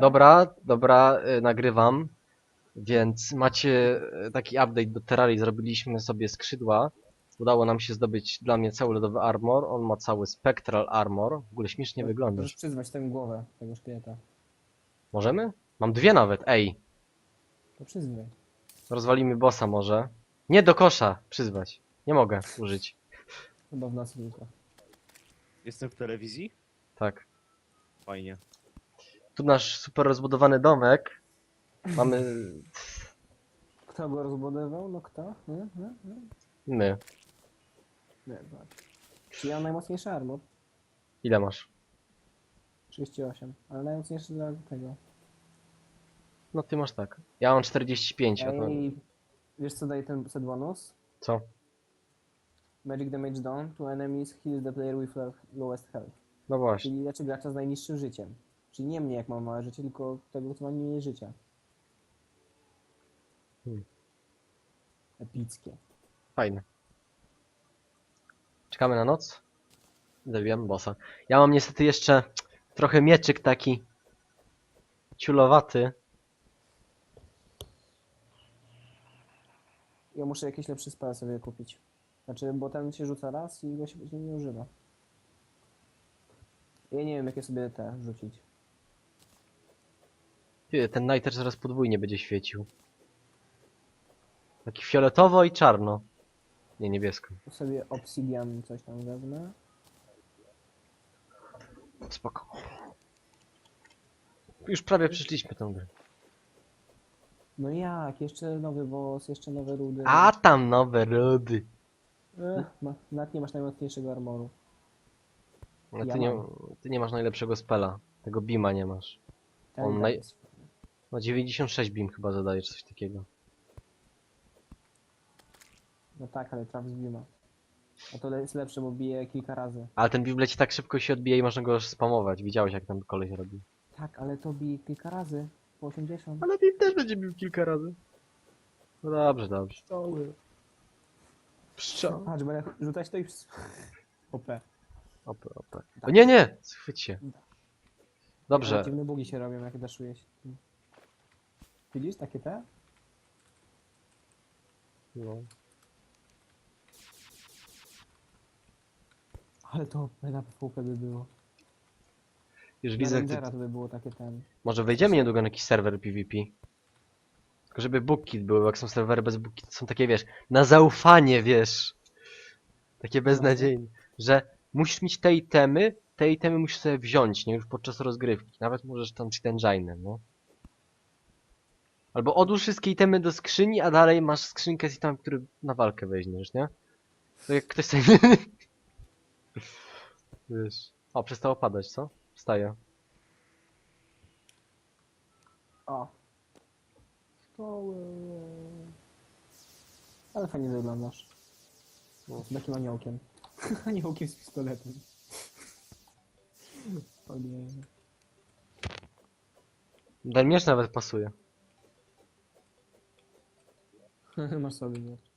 Dobra, dobra, y, nagrywam. Więc macie y, taki update do Terrarii. Zrobiliśmy sobie skrzydła. Udało nam się zdobyć dla mnie cały lodowy armor. On ma cały spectral armor. W ogóle śmiesznie wyglądasz. Możesz przyzwać tę głowę tego szkieleta. Możemy? Mam dwie nawet, ej. To przyzwij. Rozwalimy bossa może. Nie do kosza, przyzwać. Nie mogę użyć. Chyba w nas tylko. Jestem w telewizji? Tak. Fajnie. Tu nasz super rozbudowany domek. Mamy Kto go rozbudował? No kto? Nie? Nie? Nie? my. Nie, patrz. Czy ja mam najmocniejszy armor? Ile masz? 38. Ale najmocniejszy dla tego. No ty masz tak. Ja mam 45, a to... Ej, wiesz co daje ten set bonus? Co? Magic damage done to enemies heals the player with low- lowest health. No właśnie. Czyli leczy gracza z najniższym życiem. Czyli nie mnie jak mam małe życie, tylko tego kto ma mniej życia. Hmm. Epickie. Fajne. Czekamy na noc. Zabijamy bossa. Ja mam niestety jeszcze trochę mieczyk taki ciulowaty. Ja muszę jakiś lepszy spell sobie kupić. Znaczy, bo ten się rzuca raz i go się później nie używa. Ja nie wiem, jakie sobie te rzucić. Ten też zaraz podwójnie będzie świecił. Taki fioletowo i czarno. Nie, niebiesko. Sobie obsidian coś tam wezmę. Spoko. Już prawie przyszliśmy tą grę. No jak? Jeszcze nowy boss, jeszcze nowe rudy. A tam nowe rody. Ech, ma, nawet nie masz najmocniejszego armoru. Ale Ja ty, nie, mam. ty nie masz najlepszego spela. Tego bima nie masz. Ten On tak naj- jest. No 96 bim chyba zadaje, czy coś takiego. No tak, ale traf z Bima. A to le- jest lepsze, bo bije kilka razy. Ale ten bim leci tak szybko się odbija i można go już spamować. Widziałeś jak tam koleś robi. Tak, ale to bije kilka razy. Po 80. Ale bim też będzie bił kilka razy. No dobrze, dobrze. Pszczoły. Patrz, będę rzucać to i... OP. Ope, ope. O nie, nie! Schwyć się. Ale Dobrze. Dziwne bugi się robią, jak daszuje się. Widzisz takie te? No. Ale to na PvP by było. Już Na widzę, jak Rangera to by było takie ten. Może wejdziemy niedługo na jakiś serwer PvP. Tylko żeby bookkit były, bo jak są serwery bez bookkit, to są takie, wiesz, na zaufanie, wiesz. Takie beznadziejne, że musisz mieć te itemy, te itemy musisz sobie wziąć, nie już podczas rozgrywki. Nawet możesz tam engine'em, no. Albo odłóż wszystkie itemy do skrzyni, a dalej masz skrzynkę z itemem, który na walkę weźmiesz, nie? To jak ktoś sobie... Wiesz... O, przestało padać, co? Wstaje. O. Szkoły. Ale fajnie wyglądasz. No. Z takim aniołkiem. aniołkiem z pistoletem. O nie. Ten miecz nawet pasuje. Masz sobie miecz.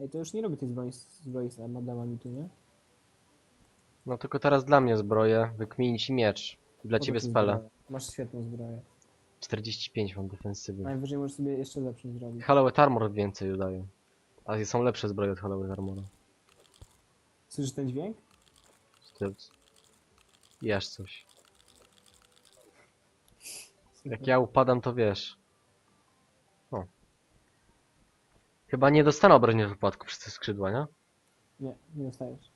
Ej, to już nie robię tej zbroi, zbroi z madamami tu, nie? No tylko teraz dla mnie zbroję, wykmień ci miecz. Dla ciebie spele. zbroję? Masz świetną zbroję. 45 mam defensywy. Najwyżej możesz sobie jeszcze lepszą zrobić. Halloween Armor więcej dodają. A są lepsze zbroje od Halloween Armora. Słyszysz ten dźwięk? Sztyc. Jesz coś. Jak ja upadam, to wiesz. Chyba nie dostanę obrażeń w wypadku przez te skrzydła, nie? Nie, nie dostajesz.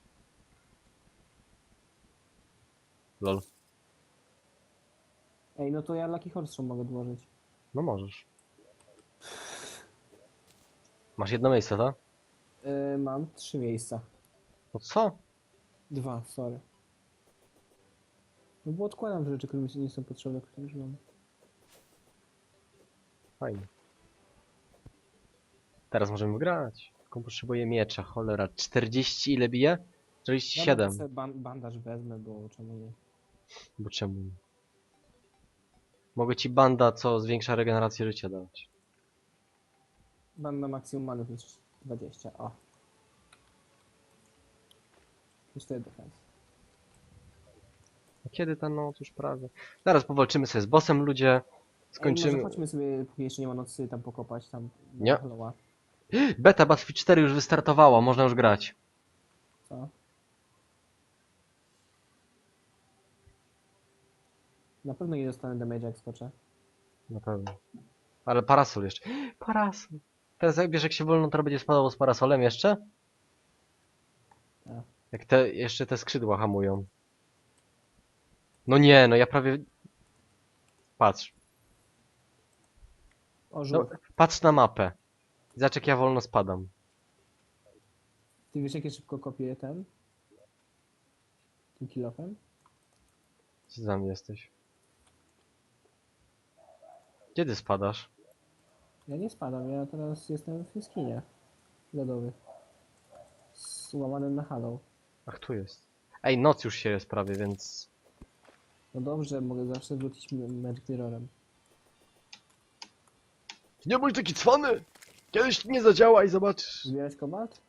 Lol. Ej, no to ja Lucky Horse mogę odłożyć. No możesz. Masz jedno miejsce, tak? Yy, mam trzy miejsca. No co? Dwa, sorry. No bo odkładam rzeczy, które mi się nie są potrzebne, które już mam. Fajnie. Teraz możemy grać. Tylko potrzebuję miecza, cholera. 40 ile bije? 47. Dobra, to ban bandaż wezmę, bo czemu nie? Bo czemu nie? Mogę ci banda, co zwiększa regenerację życia dawać. Banda maksimum many to jest 20, o. Plus 4 defense. A kiedy ta noc już prawie? Zaraz powalczymy sobie z bossem, ludzie. Ej, Skończymy. może chodźmy sobie, póki jeszcze nie ma nocy, tam pokopać, tam... Nie. Beta Battlefield 4 już wystartowała, można już grać. Co? Na pewno nie dostanę damage jak skoczę. Na pewno. Ale parasol jeszcze. Parasol. Teraz jak wiesz, jak się wolno, to będzie spadało z parasolem jeszcze? Tak. Jak te, jeszcze te skrzydła hamują. No nie, no ja prawie... Patrz. O, No, patrz na mapę. Zobacz jak ja wolno spadam. Ty wiesz, jakie szybko kopię ten? Tym kilofem? Gdzie za mnie jesteś? Kiedy spadasz? Ja nie spadam, ja teraz jestem w jaskinie lodowych. Z łamanym na hallow. Ach, tu jest. Ej, noc już się jest prawie, więc... No dobrze, mogę zawsze wrócić Magic Mirrorem. Nie bądź taki cwany! Kiedyś nie zadziała i zobaczysz. Zbierać kobalt?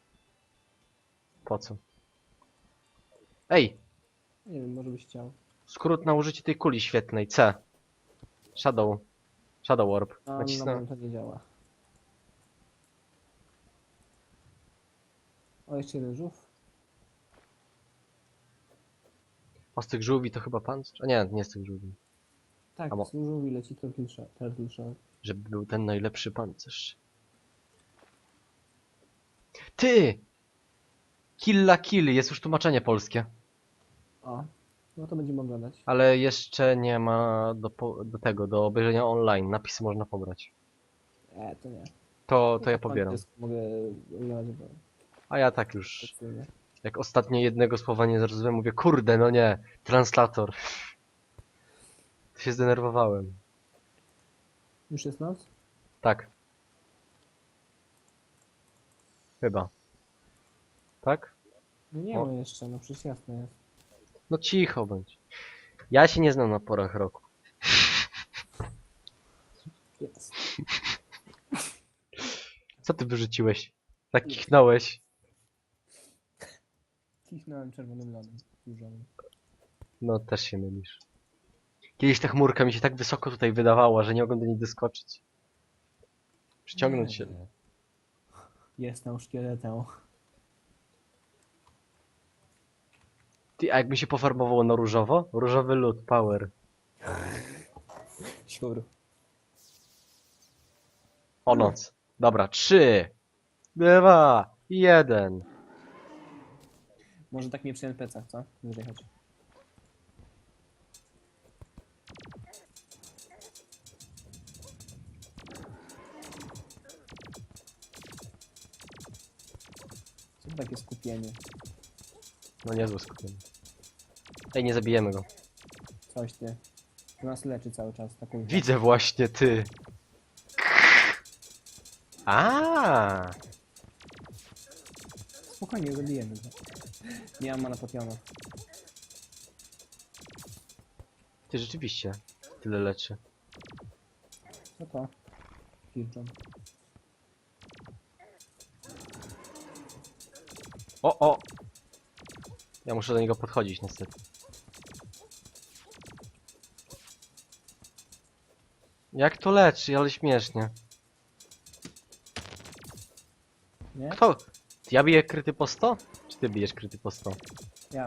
Po co? Ej, Nie wiem, może byś chciał. skrót na użycie tej kuli świetnej. C. Shadow. Shadow Warp. A na Nacisnę. moim to nie działa. O, jeszcze jeden żółw. A z tych żółwi to chyba pancerz? A nie, nie z tych żółwi. Tak, A mo- z żółwi leci Turtle Shell. Turtle Shell. Żeby był ten najlepszy pancerz. Ty! Killa kill, jest już tłumaczenie polskie. O, no to będziemy oglądać. Ale jeszcze nie ma do, po, do tego, do obejrzenia online. Napisy można pobrać. E, to nie. To, to ja tak po pobieram. Mogę oglądać, bo A ja tak już, jak ostatnio jednego słowa nie zrozumiałem, mówię, kurde, no nie, translator. To się zdenerwowałem. Już jest noc? Tak. Chyba. Tak? No nie O. ma jeszcze, no przecież jasne jest. No cicho bądź. Ja się nie znam na porach roku. Jest. Co ty wyrzuciłeś? Tak kichnąłeś. Kichnąłem czerwonym lodem. Różowym. No też się mylisz. Kiedyś ta chmurka mi się tak wysoko tutaj wydawała, że nie mogłem do niej doskoczyć. Przyciągnąć się. Nie. Jestem szkieletą. Ty, a jakby się pofarbowało na różowo? Różowy lód, power. Siur. O noc. Dobra, trzy, dwa, jeden. Może tak nie przy NPC-ach, co? Wyżej chodź. To takie skupienie? No niezłe skupienie. Ej, nie zabijemy go. Coś ty. To nas leczy cały czas, taką Widzę właśnie, ty. A, Spokojnie, zabijemy go. Nie mam mana potiona. Ty rzeczywiście. Tyle leczy. Co to? Firjon. O, o! Ja muszę do niego podchodzić niestety. Jak to leczy, ale śmiesznie. Nie? Kto? Ja biję kryty po 100? Czy ty bijesz kryty po 100? Ja.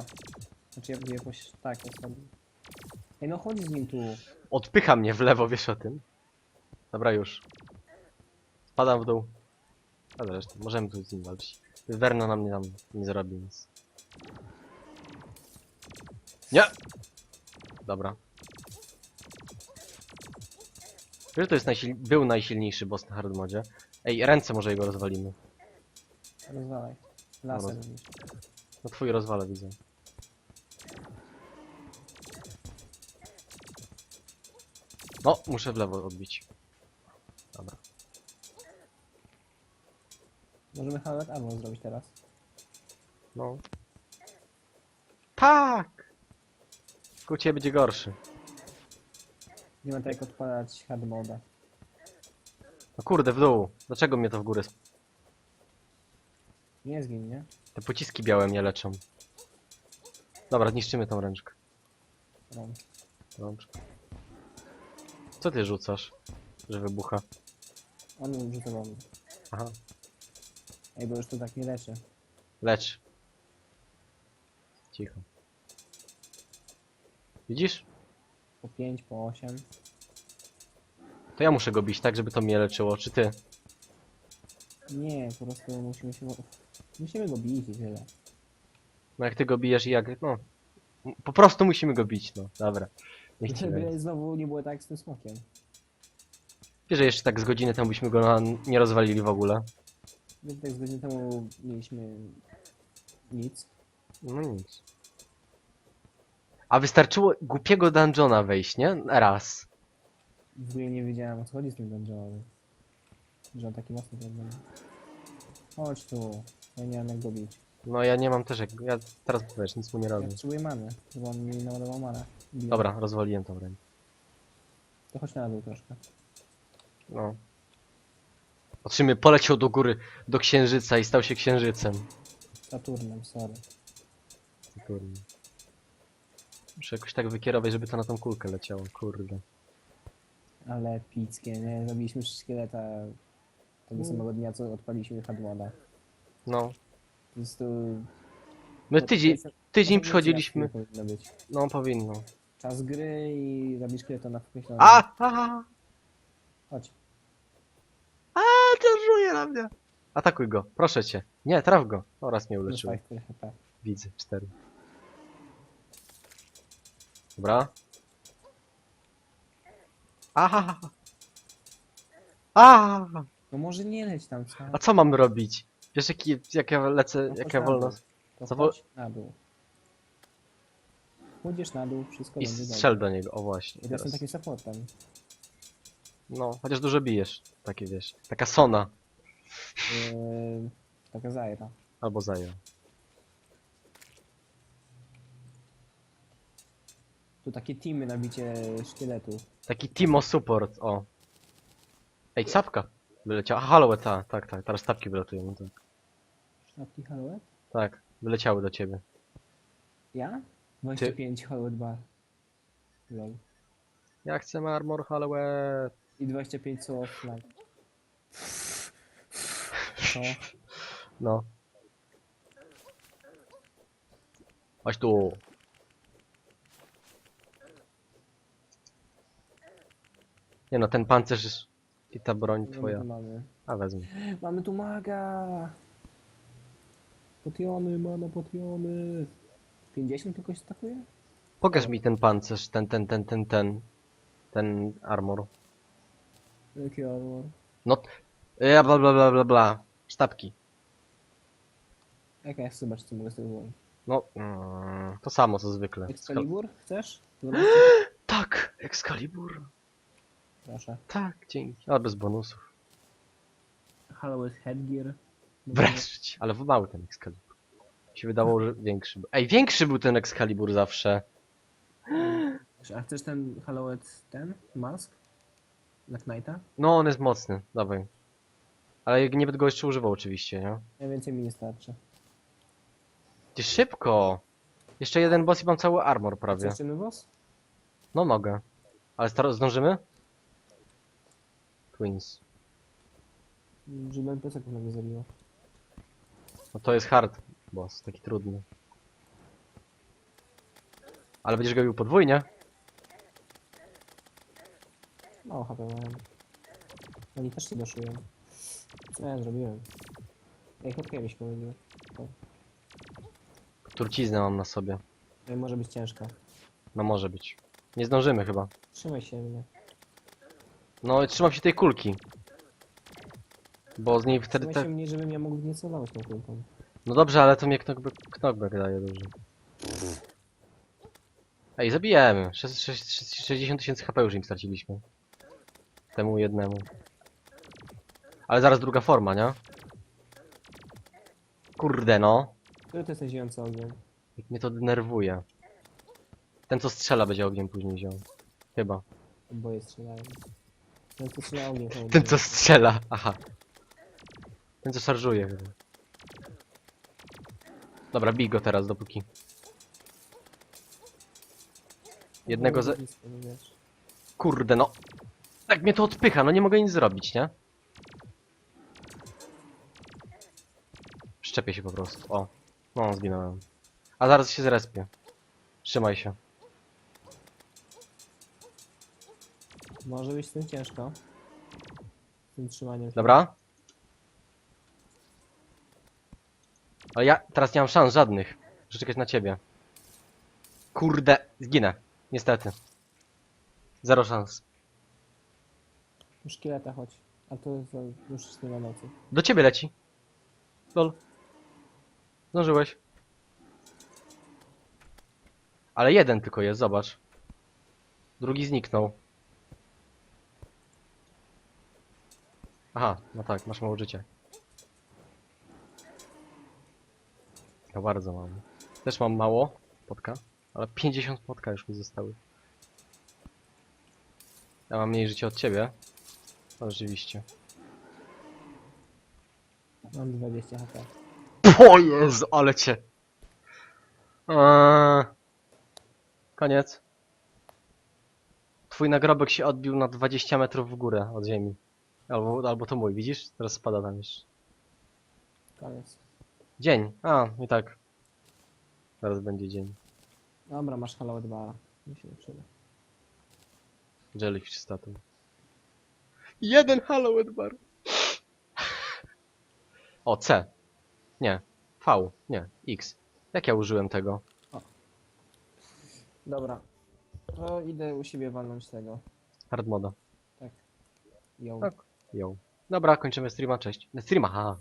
Znaczy ja bym jakoś tak ostatnio. Ej no chodź z nim tu. Odpycha mnie w lewo, wiesz o tym? Dobra, już. Spadam w dół. A zresztą, możemy tu z nim walczyć. Werna na mnie tam nie zrobi nic. Nie! Dobra. Wiesz, to jest najsil... był najsilniejszy boss na hard modzie. Ej, ręce może jego rozwalimy. Rozwalaj. Laser Roz- robisz. No twój rozwala widzę. No, muszę w lewo odbić. Możemy Halloween Armor zrobić teraz. No. Tak! Tylko u ciebie będzie gorszy. Nie ma tak jak odpalać hard moda. No kurde, w dół. Dlaczego mnie to w górę? sp- Nie zgin, nie? Te pociski białe mnie leczą. Dobra, zniszczymy tą ręczkę. Rom. Dobrze. Co ty rzucasz, że wybucha? On rzuca bomby. Aha. Ej, bo już to tak nie leczy. Lecz. Cicho. Widzisz? Po 5, po 8. To ja muszę go bić tak, żeby to mnie leczyło, czy ty? Nie, po prostu musimy się... Musimy go bić i tyle. No jak ty go bijesz i jak... no... Po prostu musimy go bić, no. Dobra. Niech ci będzie. Żeby znowu nie było tak jak z tym smokiem. Wiesz, że jeszcze tak z godziny temu byśmy go na... nie rozwalili w ogóle. Więc tak z godziny temu mieliśmy nic. No nic. A wystarczyło głupiego dungeona wejść, nie? Raz. W ogóle nie wiedziałem o co chodzi z tym dungeonem. Że on taki mocny problem. Chodź tu. Ja nie mam jak go bić. No ja nie mam też jak... Ja teraz wiesz, nic mu nie Ja robię. potrzebuję many, żeby on mi naładował manę. Biję. Dobra, rozwaliłem tą rękę. To chodź na dół troszkę. No. Patrzymy, poleciał do góry, do księżyca i stał się księżycem. Saturnem, sorry. Kurde. Muszę jakoś tak wykierować, żeby to na tą kulkę leciało, kurde. Ale epickie, nie? Zabiliśmy szkieleta tego Mm. samego dnia, co odpaliśmy Hadmoda. No. Po prostu... My no, tydzień, to jest- tydzień to przychodziliśmy, powinno być. no powinno. Czas gry i zabić szkieleta na wykreślone. A! A! Chodź. A! To żuje na mnie! Atakuj go, proszę cię. Nie, traf go. Oraz mnie uleczył. Dostałeś tyle HP. Widzę, cztery. Dobra. Aha! A! No może nie leć tam, co? A co mam robić? Wiesz jaki, jak ja lecę, No jak chodź ja na wolno... dół. To chodź na dół. Pójdziesz na dół, wszystko I będzie strzel do niego, o właśnie. dobrze. Ja jestem teraz. takim supportem. No, chociaż dużo bijesz. Takie wiesz. Taka Sona. Yy, taka zajra. Albo Zaja. Tu takie teamy na bicie szkieletu. Taki Timo Support, o. Ej, sapka. Wyleciała. Halloween, ta, tak, tak. Teraz tapki wylatują. No tak. Sztabki Halloween? tak, wyleciały do ciebie. Ja? 25 Halloween bar. Lol. Ja chcę armor Halloween. I 25 soul of light. Co? No. Chodź tu. Nie no, ten pancerz i ta broń No twoja. mamy. A wezmę. Mamy tu maga! Potiony, mana potiony. 50 tylko się atakuje? Pokaż mi ten pancerz, ten, ten, ten, ten, ten. Ten armor. Jaki armor? Ja bla bla bla bla bla. Sztabki. Jak ja chcę zobaczyć co mogę z tego zrobić. No, mm, to samo co zwykle. Excalibur? Chcesz? 12? Tak, Excalibur. Proszę. Tak, dzięki. Ale bez bonusów. Halloween headgear. Wreszcie, ale w mały ten Excalibur. Mi się wydawało, że większy był. Ej, większy był ten Excalibur zawsze. A chcesz ten Halloween ten? Mask? Black Knighta? No, on jest mocny, dawaj. Ale nie będę go jeszcze używał oczywiście, nie? Najwięcej mi nie starczy. Ty szybko! Jeszcze jeden boss i mam cały armor prawie. Chcesz boss? No mogę. Ale staro- zdążymy? Twins. Żeby NPC-ków nagle zabiło. No to jest hard boss, taki trudny. Ale będziesz go bił podwójnie? Mało HP mają. Oni też się doszują. Co ja zrobiłem? Ej, chodkę mi się. Turciznę mam na sobie. Ej, może być ciężka. No może być. Nie zdążymy chyba. Trzymaj się mnie. No i trzymam się tej kulki. Bo z niej wtedy Trzymaj te... się mnie, żebym ja mógł nie celować tą kulką. No dobrze, ale to mnie knockback, knockback daje dużo. Ej, zabijemy. Sze- sze- sze- 60 tysięcy HP już im straciliśmy. Temu jednemu. Ale zaraz druga forma, nie? Kurde no. Który to jest ten ziejący ogień? Jak mnie to denerwuje. Ten co strzela będzie ogniem później wziął. Chyba. Oboje strzelają. Ten co strzela ogień. to Ten co strzela, aha. Ten co szarżuje chyba. Dobra, bij go teraz dopóki. Jednego ze... Blisko, no wiesz. Kurde, no. Tak mnie to odpycha, no nie mogę nic zrobić, nie? Szczepię się po prostu. O. No, zginąłem. A zaraz się zrespię. Trzymaj się. Może być z tym ciężko. Z tym trzymaniem się. Dobra? Ale ja teraz nie mam szans żadnych. Muszę czekać na ciebie. Kurde, zginę. Niestety. Zero szans. Szkieleta chodź. A to za- już nie ma nocy. Do ciebie leci. Lol. Zdążyłeś. Ale jeden tylko jest, zobacz. Drugi zniknął. Aha, no tak, masz mało życia. Ja bardzo mam. Też mam mało potka, ale 50 potka już mi zostały. Ja mam mniej życia od ciebie. Rzeczywiście. Mam 20 HP. O Jezu, ale cię. Eee, koniec. Twój nagrobek się odbił na 20 metrów w górę od ziemi. Albo, albo to mój, widzisz? Teraz spada tam już. Koniec. Dzień. A, i tak. Zaraz będzie dzień. Dobra, masz Halloween 2. Mi się nie przyda. Jellyfish statue. Jeden Halloween bar. O, C. Nie. V. Nie. X. Jak ja użyłem tego? Dobra. To idę u siebie walnąć tego. Hard moda. Tak. Ją. Tak. Jo. Dobra, kończymy streama, cześć. Streama, ha.